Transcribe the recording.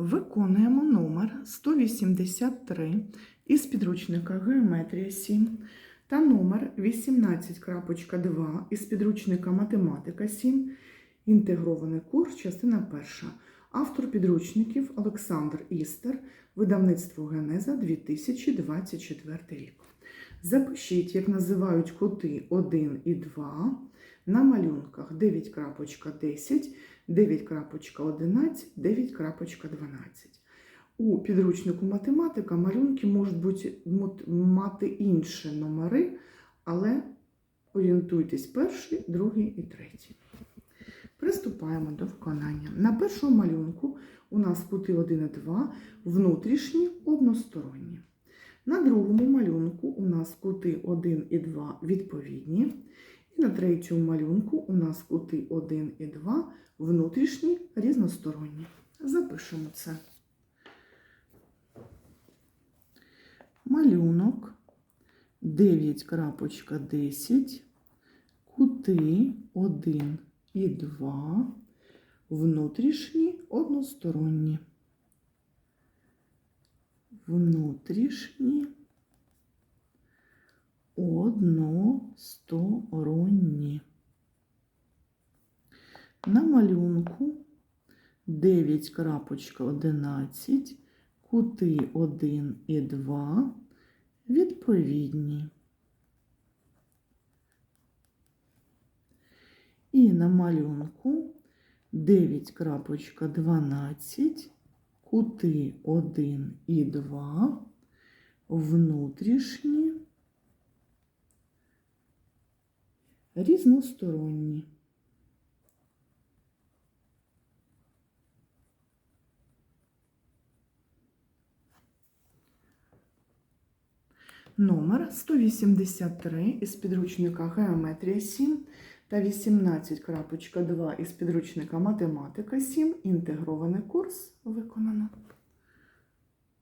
Виконуємо номер 183 із підручника Геометрія 7 та номер 18.2 із підручника Математика 7. Інтегрований курс, частина перша. Автор підручників Олександр Істер, видавництво Генеза 2024 рік. Запишіть, як називають кути 1 і 2 на малюнках 9.10, 9.11, 9.12. У підручнику математика малюнки можуть бути, мати інші номери, але орієнтуйтесь перший, другий і третій. Приступаємо до виконання. На першому малюнку у нас кути 1 і 2, внутрішні односторонні. На другому малюнку у нас кути 1 і 2 відповідні. І на третьому малюнку у нас кути 1 і 2 внутрішні різносторонні. Запишемо це. Малюнок 9.10, кути 1 і 2, внутрішні односторонні. Внутрішні односторонні. На малюнку 9.11, кути 1 і 2 відповідні. І на малюнку 9.12, кути 1 і 2 внутрішні різносторонні. Номер 183 із підручника Геометрія 7 та 18.2 із підручника Математика 7. Інтегрований курс виконано.